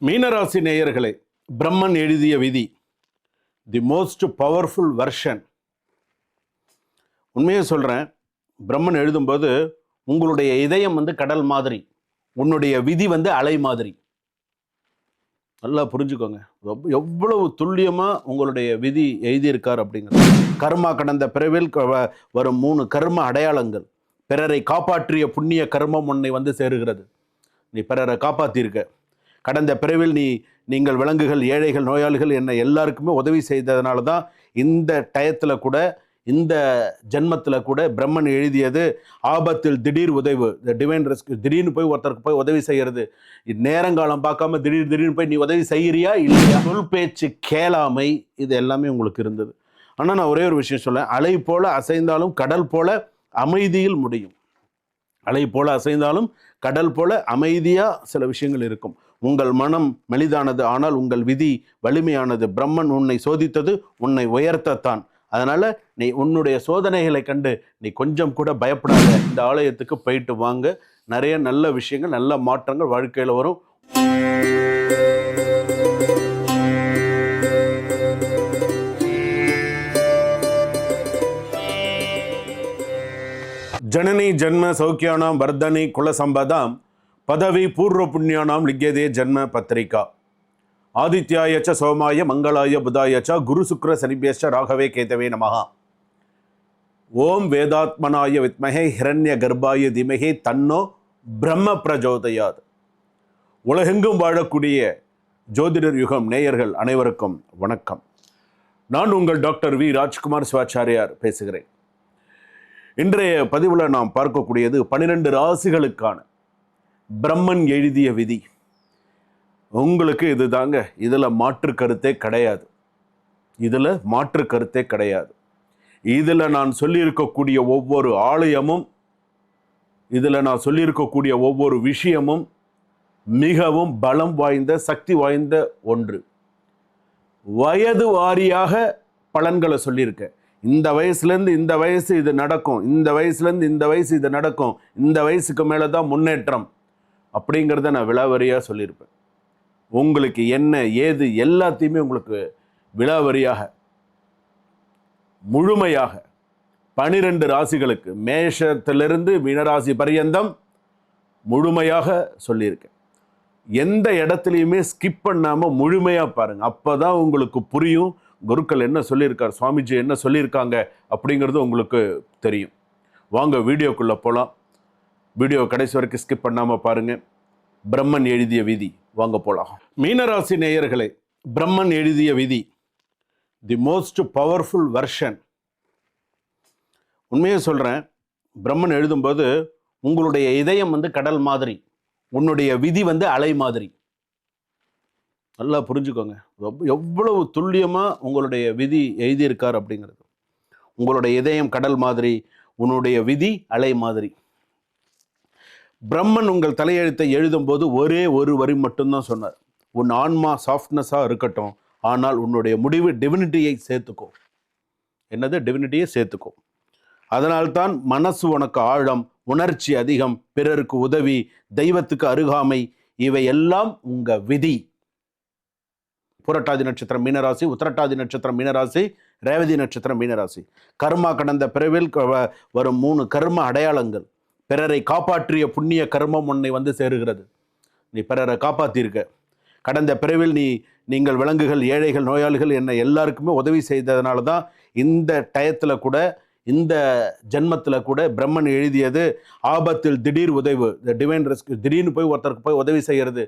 மீனராசி நேயர்களே பிரம்மன் எழுதிய விதி தி மோஸ்ட் பவர்ஃபுல் வெர்ஷன் உண்மையை சொல்கிறேன் பிரம்மன் எழுதும்போது உங்களுடைய இதயம் வந்து கடல் மாதிரி உன்னுடைய விதி வந்து அலை மாதிரி. நல்லா புரிஞ்சுக்கோங்க. எவ்வளவு துல்லியமாக உங்களுடைய விதி எழுதியிருக்கார் அப்படிங்கிறது. கர்மா கடந்த பிறவில் க- வ- வரும் மூணு கர்ம அடையாளங்கள். பிறரை காப்பாற்றிய புண்ணிய கர்மம் உன்னை வந்து சேருகிறது. நீ பிறரை காப்பாற்றியிருக்க கடந்த பிறவில் நீ நீங்கள் விலங்குகள் ஏழைகள் நோயாளிகள் என்ன எல்லாருக்குமே உதவி செய்ததுனால தான் இந்த டயத்தில் கூட இந்த ஜென்மத்தில் கூட பிரம்மன் எழுதியது ஆபத்தில் திடீர் உதவு. டிவைன் ரெஸ்க்யூ திடீர்னு போய் ஒருத்தருக்கு போய் உதவி செய்கிறது நேரங்காலம் பார்க்காம திடீர் திடீர்னு போய் நீ உதவி செய்கிறியா இல்லையா? சொல் பேச்சு கேளாமை இது எல்லாமே உங்களுக்கு இருந்தது. ஆனால் நான் ஒரே ஒரு விஷயம் சொல்லேன் அலை போல அசைந்தாலும் கடல் போல அமைதியில் முடியும். அலை போல அசைந்தாலும் கடல் போல அமைதியாக சில விஷயங்கள் இருக்கும். உங்கள் மனம் மெலிதானது ஆனால் உங்கள் விதி வலிமையானது. பிரம்மன் உன்னை சோதித்தது உன்னை உயர்த்தத்தான். அதனால் நீ உன்னுடைய சோதனைகளை கண்டு நீ கொஞ்சம் கூட பயப்படாத. இந்த ஆலயத்துக்கு போயிட்டு வாங்க. நிறைய நல்ல விஷயங்கள் நல்ல மாற்றங்கள் வாழ்க்கையில் வரும். ஜனனி ஜன்ம சௌக்கியானாம் வர்தனி குலசம்பதாம் பதவி பூர்வ புண்ணியானாம் லிக்கியதே ஜன்ம பத்திரிகா. ஆதித்யாய ச சோமாய மங்களாய புதாய ச குரு சுக்ர சனிபேஷ ராகவே கேதவே நமஹா. ஓம் வேதாத்மனாய வித்மகே ஹிரண்ய கர்ப்பாய திமகே தன்னோ பிரம்ம பிரஜோதயாது. உலகெங்கும் வாழக்கூடிய ஜோதிடர் யுகம் நேயர்கள் அனைவருக்கும் வணக்கம். நான் உங்கள் டாக்டர் வி ராஜ்குமார் சிவாச்சாரியார் பேசுகிறேன். இன்றைய பதிவில் நாம் பார்க்கக்கூடியது பன்னிரெண்டு ராசிகளுக்கான பிரம்மன் எழுதிய விதி. உங்களுக்கு இது தாங்க. இதில் மாற்று கருத்தே கிடையாது. இதில் மாற்று கருத்தே கிடையாது. இதில் நான் சொல்லியிருக்கக்கூடிய ஒவ்வொரு ஆலயமும் இதில் நான் சொல்லியிருக்கக்கூடிய ஒவ்வொரு விஷயமும் மிகவும் பலம் வாய்ந்த சக்தி வாய்ந்த ஒன்று. வயது வாரியாக பலன்களை சொல்லியிருக்கேன். இந்த வயசுலேருந்து இந்த வயசு இது நடக்கும். இந்த வயசுலேருந்து இந்த வயசு இது நடக்கும். இந்த வயசுக்கு மேலே தான் முன்னேற்றம். அப்படிங்கிறத நான் விலாவரியாக சொல்லியிருப்பேன். உங்களுக்கு என்ன ஏது எல்லாத்தையுமே உங்களுக்கு விலாவரியாக முழுமையாக பனிரெண்டு ராசிகளுக்கு மேஷத்திலிருந்து மீனராசி பரியந்தம் முழுமையாக சொல்லியிருக்கேன். எந்த இடத்துலையுமே ஸ்கிப் பண்ணாமல் முழுமையாக பாருங்கள் அப்போ தான் உங்களுக்கு புரியும் குருக்கள் என்ன சொல்லியிருக்கார் சுவாமிஜி என்ன சொல்லியிருக்காங்க அப்படிங்கிறது உங்களுக்கு தெரியும். வாங்க வீடியோக்குள்ளே போகலாம் வீடியோ கடைசி வரைக்கும் ஸ்கிப் பண்ணாமல் பாருங்கள் பிரம்மன் எழுதிய விதி. வாங்க போகலாம் மீனராசி நேயர்களே பிரம்மன் எழுதிய விதி. தி மோஸ்ட் பவர்ஃபுல் வெர்ஷன் உண்மையை சொல்கிறேன் பிரம்மன் எழுதும்போது உங்களுடைய இதயம் வந்து கடல் மாதிரி. உன்னுடைய விதி வந்து அலை மாதிரி. நல்லா புரிஞ்சுக்கோங்க. எவ்வளவு துல்லியமாக உங்களுடைய விதி எழுதியிருக்கார் அப்படிங்கிறது. உங்களுடைய இதயம் கடல் மாதிரி உன்னுடைய விதி அலை மாதிரி. பிரம்மன் உங்கள் தலையெழுத்தை எழுதும்போது ஒரே ஒரு வரி மட்டும்தான் சொன்னார். உன் ஆன்மா சாஃப்ட்னஸாக இருக்கட்டும் ஆனால் உன்னுடைய முடிவு டிவினிட்டியை சேர்த்துக்கோ. என்னது? டிவினிட்டியை சேர்த்துக்கோ. அதனால்தான் மனசு உனக்கு ஆழம் உணர்ச்சி அதிகம் பிறருக்கு உதவி தெய்வத்துக்கு அருகாமை இவை எல்லாம் விதி. புரட்டாதி நட்சத்திரம் மீனராசி உத்திரட்டாதி நட்சத்திரம் மீனராசி ரேவதி நட்சத்திரம் மீனராசி. கர்மா கடந்த பிறவில் க- வ- வரும் மூணு கர்ம அடையாளங்கள். பிறரை காப்பாற்றிய புண்ணிய கர்மம் உன்னை வந்து சேருகிறது. நீ பிறரை காப்பாற்றியிருக்க கடந்த பிறவில் நீ நீங்கள் விலங்குகள் ஏழைகள் நோயாளிகள் என்ன எல்லாருக்குமே உதவி செய்ததுனால தான் இந்த டயத்தில் கூட இந்த ஜென்மத்தில் கூட பிரம்மன் எழுதியது ஆபத்தில் திடீர் உதவு டிவைன் ரெஸ்கியூ திடீர்னு போய் ஒருத்தருக்கு போய் உதவி செய்கிறது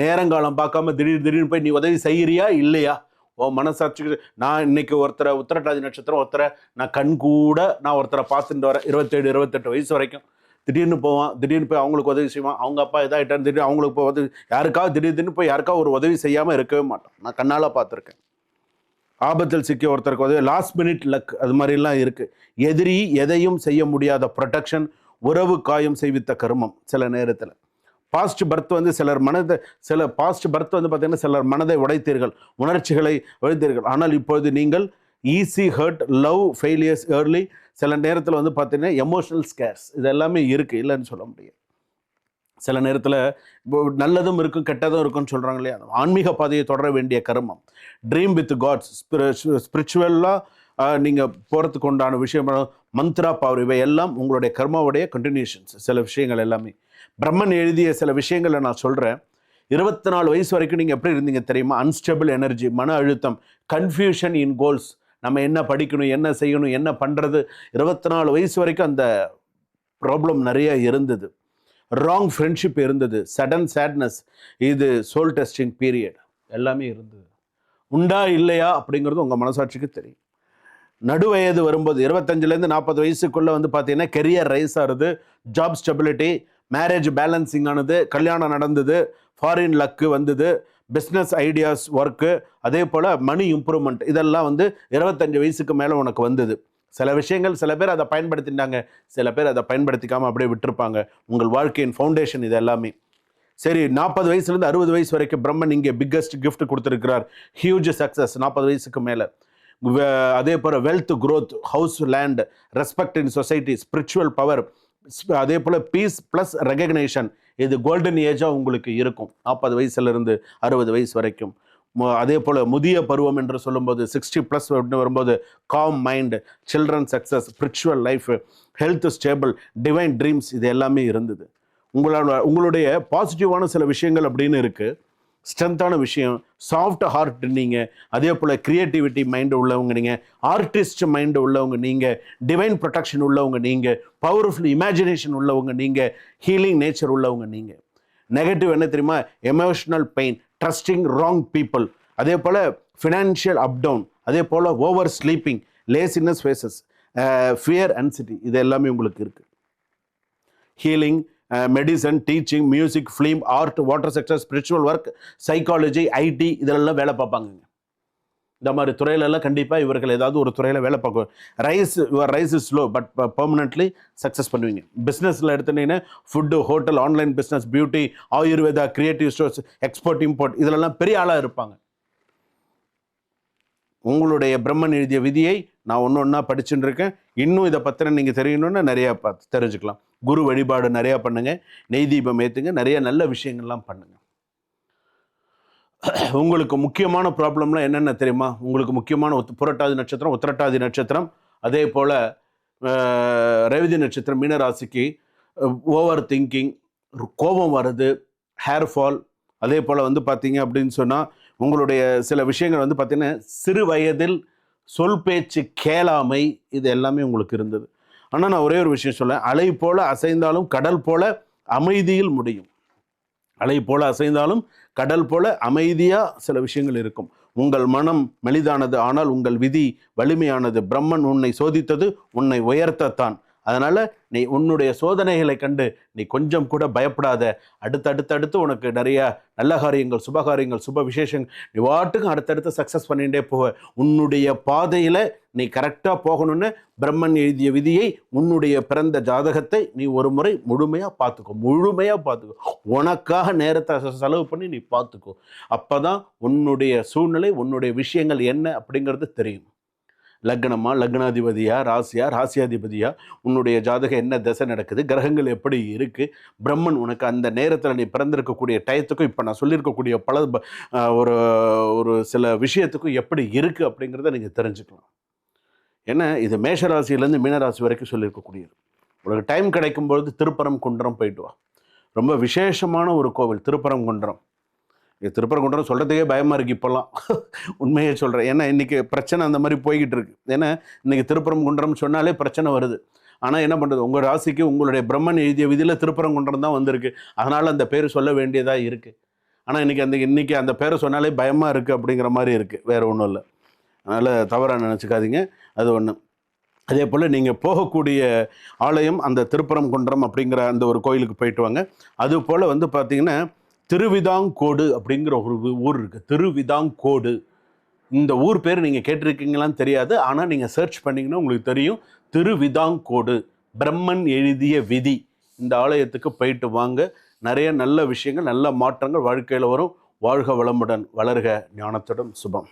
நேரங்காலம் பார்க்காம திடீர் திடீர்னு போய் நீ உதவி செய்கிறியா இல்லையா? ஓ மனசாட்சிக்கு நான் இன்னைக்கு ஒருத்தரை உத்தரட்டாதி நட்சத்திரம் ஒருத்தரை நான் கண் கூட நான் ஒருத்தரை பார்த்துட்டு வரேன் இருபத்தேழு இருபத்தெட்டு வயசு வரைக்கும். திடீர்னு போவான் திடீர்னு போய் அவங்களுக்கு உதவி செய்வான் அவங்க அப்பா இதாகிட்டான்னு திடீர்னு அவங்களுக்கு போய் உதவி யாருக்காவது திடீர் திடீர்னு போய் யாருக்காவது ஒரு உதவி செய்யாமல் இருக்கவே மாட்டான் நான் கண்ணால் பார்த்துருக்கேன். ஆபத்தில் சிக்கிய ஒருத்தருக்கு உதவி லாஸ்ட் மினிட் லக் அது மாதிரிலாம் இருக்குது எதிரி எதையும் செய்ய முடியாத ப்ரொடெக்ஷன் உறவு காயம் செய்வித்த கருமம் சில நேரத்தில். பாஸ்ட் பர்த் வந்து சிலர் மனதை சில பாஸ்ட் பர்த் வந்து பார்த்தீங்கன்னா சிலர் மனதை உடைத்தீர்கள் உணர்ச்சிகளை உடைத்தீர்கள். ஆனால் இப்பொழுது நீங்கள் easy hurt love failures early சில நேரத்தில் வந்து பார்த்தீங்கன்னா எமோஷனல் ஸ்கேர்ஸ் இது எல்லாமே இருக்குது இல்லைன்னு சொல்ல முடியும் சில நேரத்தில் நல்லதும் இருக்கும் கெட்டதும் இருக்கும்னு சொல்கிறாங்க இல்லையா? ஆன்மீக பாதையை தொடர வேண்டிய கர்மம். ட்ரீம் வித் காட்ஸ் ஸ்பிரிச்சுவலாக நீங்கள் போகிறதுக்கு உண்டான விஷயம் மந்த்ரா பவர் இவை எல்லாம் உங்களுடைய கர்மாவுடைய கண்டினியூஷன்ஸ் சில விஷயங்கள் எல்லாமே. பிரம்மன் எழுதிய சில விஷயங்களை நான் சொல்கிறேன் இருபத்தி நாலு வயசு வரைக்கும் நீங்கள் எப்படி இருந்தீங்க தெரியுமா? அன்ஸ்டபிள் எனர்ஜி மன அழுத்தம் கன்ஃபியூஷன் இன் கோல்ஸ் நம்ம என்ன படிக்கணும் என்ன செய்யணும் என்ன பண்ணுறது இருபத்தி நாலு வயசு வரைக்கும் அந்த ப்ராப்ளம் நிறைய இருந்தது. ராங் ஃப்ரெண்ட்ஷிப் இருந்தது. சடன் சேட்னஸ் இது சோல் டெஸ்டிங் பீரியட் எல்லாமே இருந்தது. உண்டா இல்லையா அப்படிங்கிறது உங்கள் மனசாட்சிக்கு தெரியும். நடுவயது வரும்போது இருபத்தஞ்சிலேருந்து நாற்பது வயசுக்குள்ளே வந்து பார்த்தீங்கன்னா கெரியர் ரைஸ் ஆகுது ஜாப் ஸ்டெபிலிட்டி மேரேஜ் பேலன்சிங் ஆனது கல்யாணம் நடந்தது ஃபாரின் லக்கு வந்தது பிஸ்னஸ் ஐடியாஸ் ஒர்க்கு அதே போல் மணி இம்ப்ரூவ்மெண்ட் இதெல்லாம் வந்து இருபத்தஞ்சு வயசுக்கு மேலே உனக்கு வந்தது. சில விஷயங்கள் சில பேர் அதை பயன்படுத்திட்டாங்க. சில பேர் அதை பயன்படுத்திக்காமல் அப்படியே விட்டுருப்பாங்க. உங்கள் வாழ்க்கையின் ஃபவுண்டேஷன் இது எல்லாமே. சரி நாற்பது வயசுலேருந்து அறுபது வயசு வரைக்கும் பிரம்மன் இங்கே பிக்கஸ்ட் கிஃப்ட் கொடுத்துருக்கிறார். ஹியூஜ் சக்ஸஸ் நாற்பது வயசுக்கு மேலே. அதே போல் wealth growth house land respect in society spiritual power அதே போல் பீஸ் ப்ளஸ் ரெகக்னேஷன் இது கோல்டன் ஏஜாக உங்களுக்கு இருக்கும். நாற்பது வயசுலேருந்து அறுபது வயசு வரைக்கும். அதே போல் முதிய பருவம் என்று சொல்லும்போது சிக்ஸ்டி ப்ளஸ் வரும்போது calm mind children success spiritual life health stable divine dreams இது எல்லாமே இருந்தது. உங்களோட உங்களுடைய பாசிட்டிவான சில விஷயங்கள் அப்படின்னு இருக்குது ஸ்ட்ரென்த்தான விஷயம். சாஃப்ட் ஹார்ட் நீங்கள் அதே போல் க்ரியேட்டிவிட்டி மைண்டு உள்ளவங்க நீங்கள் ஆர்டிஸ்ட் மைண்டு உள்ளவங்க நீங்கள் டிவைன் ப்ரொடெக்ஷன் உள்ளவங்க நீங்கள் பவர்ஃபுல் இமேஜினேஷன் உள்ளவங்க நீங்கள் ஹீலிங் நேச்சர் உள்ளவங்க நீங்கள் நெகட்டிவ் என்ன தெரியுமா? Emotional pain trusting wrong people அதே போல் ஃபினான்ஷியல் அப் டவுன் அதே போல் over sleeping laziness faces fear anxiety இது எல்லாமே உங்களுக்கு இருக்குது healing medicine teaching music film art water sector spiritual work psychology IT இதெல்லாம் வேலை பார்ப்பாங்கங்க. இந்த மாதிரி துறையிலெல்லாம் கண்டிப்பாக இவர்கள் ஏதாவது ஒரு துறையில் வேலை பார்க்கும் rise your rise is slow but permanently success பண்ணுவீங்க. பிஸ்னஸில் எடுத்துனீங்கன்னா food hotel online business beauty Ayurveda creative stores export import இதிலெல்லாம் பெரிய ஆளாக இருப்பாங்க. உங்களுடைய பிரம்மன் எழுதிய விதியை நான் ஒன்று ஒன்றா படிச்சுட்டு இருக்கேன். இன்னும் இதை பற்றின நீங்கள் தெரியணும்னு நிறையா பார்த்து தெரிஞ்சுக்கலாம். குரு வழிபாடு நிறையா பண்ணுங்கள் நெய் தீபம் ஏற்றுங்க நிறைய நல்ல விஷயங்கள்லாம் பண்ணுங்கள் உங்களுக்கு முக்கியமான ப்ராப்ளம்லாம் என்னென்ன தெரியுமா? உங்களுக்கு முக்கியமான உத் புரட்டாதி நட்சத்திரம் உத்திரட்டாதி நட்சத்திரம். அதே போல் ரேவதி நட்சத்திரம் மீனராசிக்கு ஓவர் திங்கிங் கோபம் வருது ஹேர் ஃபால். அதே போல் வந்து பார்த்தீங்க அப்படின்னு சொன்னால் உங்களுடைய சில விஷயங்கள் வந்து பார்த்தீங்கன்னா சிறு வயதில் சொல் பேச்சு கேளாமை இது எல்லாமே உங்களுக்கு இருந்தது. ஆனால் நான் ஒரே ஒரு விஷயம் சொல்லேன் அலை போல அசைந்தாலும் கடல் போல அமைதியில் முடியும். அலை போல அசைந்தாலும் கடல் போல அமைதியாக சில விஷயங்கள் இருக்கும். உங்கள் மனம் மெலிதானது ஆனால் உங்கள் விதி வலிமையானது. பிரம்மன் உன்னை சோதித்தது உன்னை உயர்த்தத்தான். அதனால் நீ உன்னுடைய சோதனைகளை கண்டு நீ கொஞ்சம் கூட பயப்படாத. அடுத்தடுத்தடுத்து உனக்கு நிறைய நல்ல காரியங்கள் சுபகாரியங்கள் சுப விசேஷங்கள் நீ வாட்டுக்கும் அடுத்தடுத்து சக்ஸஸ் பண்ணிகிட்டே போக உன்னுடைய பாதையில் நீ கரெக்டாக போகணும்னு பிரம்மன் எழுதிய விதியை உன்னுடைய பிறந்த ஜாதகத்தை நீ ஒரு முறை முழுமையாக பார்த்துக்கோ. முழுமையாக பார்த்துக்கோ. உனக்காக நேரத்தை செலவு பண்ணி நீ பார்த்துக்கோ. அப்போ தான் உன்னுடைய சூழ்நிலை உன்னுடைய விஷயங்கள் என்ன அப்படிங்கிறது தெரியும். லக்னமா லக்னாதிபதியா ராசியா ராசியாதிபதியா? உன்னுடைய ஜாதகம் என்ன திசை நடக்குது? கிரகங்கள் எப்படி இருக்குது பிரம்மன் உனக்கு அந்த நேரத்தில் நீ பிறந்திருக்கக்கூடிய டயத்துக்கும் இப்போ நான் சொல்லியிருக்கக்கூடிய பல ஒரு ஒரு சில விஷயத்துக்கும் எப்படி இருக்குது அப்படிங்கிறத நீங்கள் தெரிஞ்சுக்கலாம். ஏன்னா இது மேஷராசியிலேருந்து மீனராசி வரைக்கும் சொல்லியிருக்கக்கூடியது. உனக்கு டைம் கிடைக்கும்பொழுது திருப்பரங்குன்றம் போயிட்டு வா. ரொம்ப விசேஷமான ஒரு கோவில் திருப்பரம் குன்றம். திருப்பரங்குன்றம் சொல்கிறதுக்கே பயமாக இருக்குது இப்போல்லாம். உண்மையை சொல்கிறேன் ஏன்னா இன்றைக்கி பிரச்சனை அந்த மாதிரி போய்கிட்டு இருக்கு. ஏன்னா இன்றைக்கி திருப்பரங்குன்றம் சொன்னாலே பிரச்சனை வருது. ஆனால் என்ன பண்ணுறது உங்கள் ராசிக்கு உங்களுடைய பிரம்மன் எழுதிய விதியில் திருப்பரங்குன்றம் தான் வந்திருக்கு. அதனால் அந்த பேர் சொல்ல வேண்டியதாக இருக்குது ஆனால் இன்றைக்கி அந்த இன்றைக்கி அந்த பேரை சொன்னாலே பயமாக இருக்குது அப்படிங்கிற மாதிரி இருக்குது வேறு ஒன்றும் இல்லை. அதனால் தவறாக நினச்சிக்காதீங்க. அது ஒன்று அதே போல் நீங்கள் போகக்கூடிய ஆலயம் அந்த திருப்பரங்குன்றம் அப்படிங்கிற அந்த ஒரு கோயிலுக்கு போயிட்டு வாங்க. அது போல் வந்து பார்த்தீங்கன்னா திருவிதாங்கோடு அப்படிங்கிற ஒரு ஊர் இருக்குது திருவிதாங்கோடு. இந்த ஊர் பேர் நீங்கள் கேட்டிருக்கீங்களான்னு தெரியாது. ஆனால் நீங்கள் சர்ச் பண்ணிங்கன்னா உங்களுக்கு தெரியும். திருவிதாங்கோடு. பிரம்மன் எழுதிய விதி. இந்த ஆலயத்துக்கு போயிட்டு வாங்க. நிறைய நல்ல விஷயங்கள் நல்ல மாற்றங்கள் வாழ்க்கையில் வரும். வாழ்க வளமுடன். வளர்க. ஞானத்துடன். சுபம்.